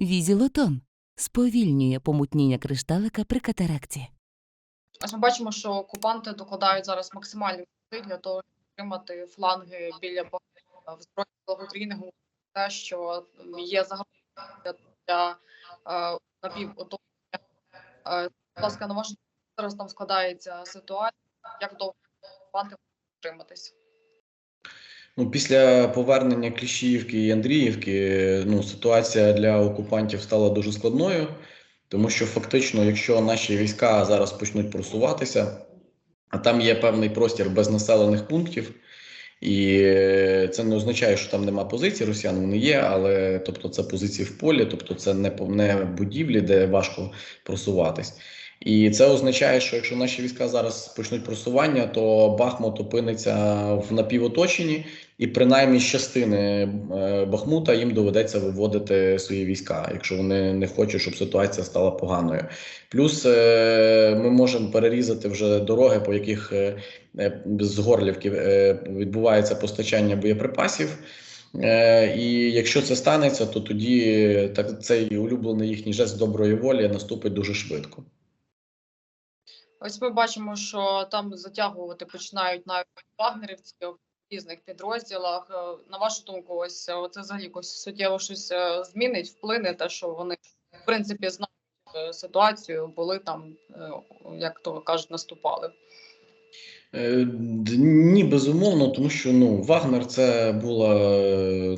Візілотон сповільнює помутніння кришталика при катаракті. Ось ми бачимо, що окупанти докладають зараз максимальні зусиль для того, щоб тримати фланги біля в збройних силах України те, що є загроза для, е, напівоточення. Е, будь ласка, на вашу зараз там складається ситуація, як довго окупанти можуть триматись? Ну, після повернення Кліщіївки і Андріївки ну, ситуація для окупантів стала дуже складною, тому що фактично, якщо наші війська зараз почнуть просуватися, а там є певний простір без населених пунктів, і це не означає, що там нема позицій росіян, вони є, але тобто це позиції в полі, тобто це не, не будівлі, де важко просуватись. І це означає, що якщо наші війська зараз почнуть просування, то Бахмут опиниться в напівоточенні, і принаймні з частини е, Бахмута їм доведеться виводити свої війська, якщо вони не хочуть, щоб ситуація стала поганою. Плюс е, ми можемо перерізати вже дороги, по яких е, з Горлівки відбувається постачання боєприпасів. І якщо це станеться, то тоді так цей улюблений їхній жест доброї волі наступить дуже швидко. Ось ми бачимо, що там затягувати починають навіть вагнерівці різних підрозділах. Е, На вашу думку, ось це взагалі якось суттєво щось е, змінить, вплине те, що вони в принципі знають е, ситуацію, були там, як то кажуть, наступали. Ні, безумовно, тому що ну Вагнер це було,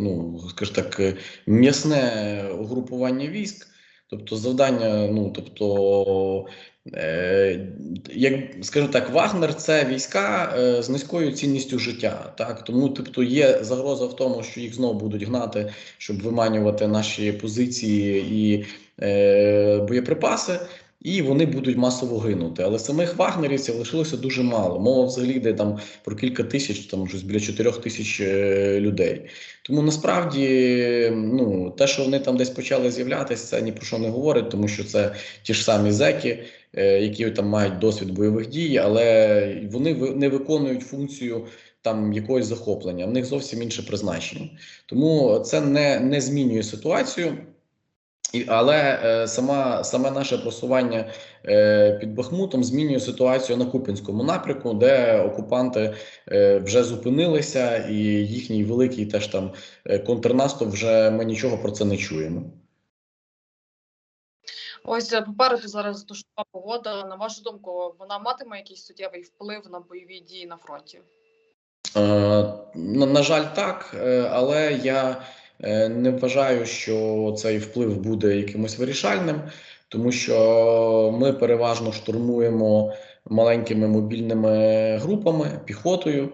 ну скажімо так, м'ясне угрупування військ. Тобто завдання, ну тобто, е, як скажу так, Вагнер це війська е, з низькою цінністю життя. Так тому, тобто, є загроза в тому, що їх знову будуть гнати, щоб виманювати наші позиції і е, боєприпаси і вони будуть масово гинути. Але самих вагнерівців лишилося дуже мало. Мова взагалі йде там про кілька тисяч, там щось біля чотирьох тисяч е, людей. Тому насправді, ну те, що вони там десь почали з'являтися, це ні про що не говорить, тому що це ті ж самі зеки, е, які там мають досвід бойових дій, але вони не виконують функцію. Там якогось захоплення, в них зовсім інше призначення, тому це не, не змінює ситуацію. І, але е, сама, саме наше просування е, під Бахмутом змінює ситуацію на Купінському напрямку, де окупанти е, вже зупинилися, і їхній великий теж там контрнаступ вже ми нічого про це не чуємо. Ось попереду зараз дощова погода. На вашу думку, вона матиме якийсь суттєвий вплив на бойові дії на фронті? Е, на, на жаль, так, але я не вважаю, що цей вплив буде якимось вирішальним, тому що ми переважно штурмуємо маленькими мобільними групами, піхотою.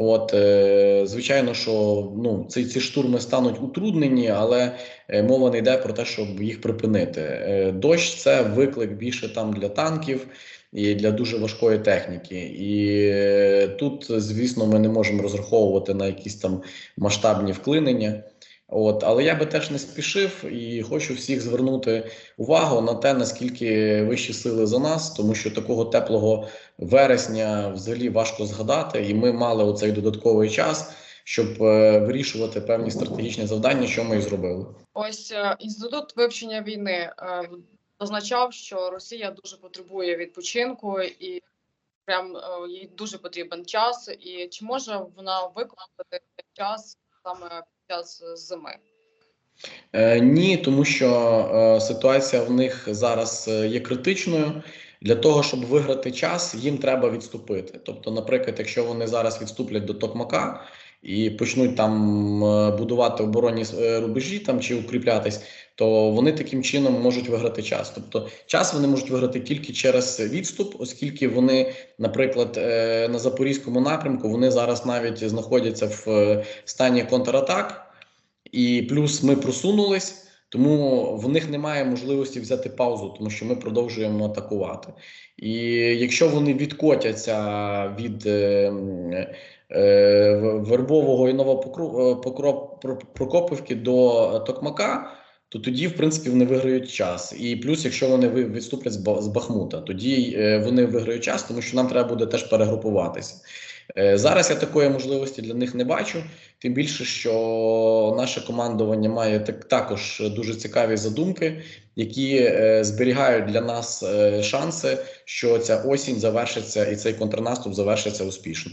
От, е, звичайно, що ну, ці, ці штурми стануть утруднені, але е, мова не йде про те, щоб їх припинити. Е, дощ це виклик більше там для танків і для дуже важкої техніки. І е, тут, звісно, ми не можемо розраховувати на якісь там масштабні вклинення. От, але я би теж не спішив і хочу всіх звернути увагу на те, наскільки вищі сили за нас, тому що такого теплого вересня взагалі важко згадати, і ми мали оцей додатковий час, щоб е, вирішувати певні стратегічні завдання, що ми і зробили. Ось е, інститут вивчення війни е, зазначав, що Росія дуже потребує відпочинку і прям е, їй дуже потрібен час. І чи може вона виконати час саме час зими? Е, ні, тому що е, ситуація в них зараз е, є критичною. Для того, щоб виграти час, їм треба відступити. Тобто, наприклад, якщо вони зараз відступлять до Токмака і почнуть там будувати оборонні е, рубежі там чи укріплятись, то вони таким чином можуть виграти час. Тобто, час вони можуть виграти тільки через відступ, оскільки вони, наприклад, е, на запорізькому напрямку вони зараз навіть знаходяться в е, стані контратак. І плюс ми просунулись, тому в них немає можливості взяти паузу, тому що ми продовжуємо атакувати. І якщо вони відкотяться від Вербового і Новопрокопівки до Токмака, то тоді, в принципі, вони виграють час. І плюс, якщо вони відступлять з Бахмута, тоді е, вони виграють час, тому що нам треба буде теж перегрупуватися. Е, Зараз я такої можливості для них не бачу. Тим більше, що наше командування має так також дуже цікаві задумки, які е, зберігають для нас е, шанси, що ця осінь завершиться і цей контрнаступ завершиться успішно.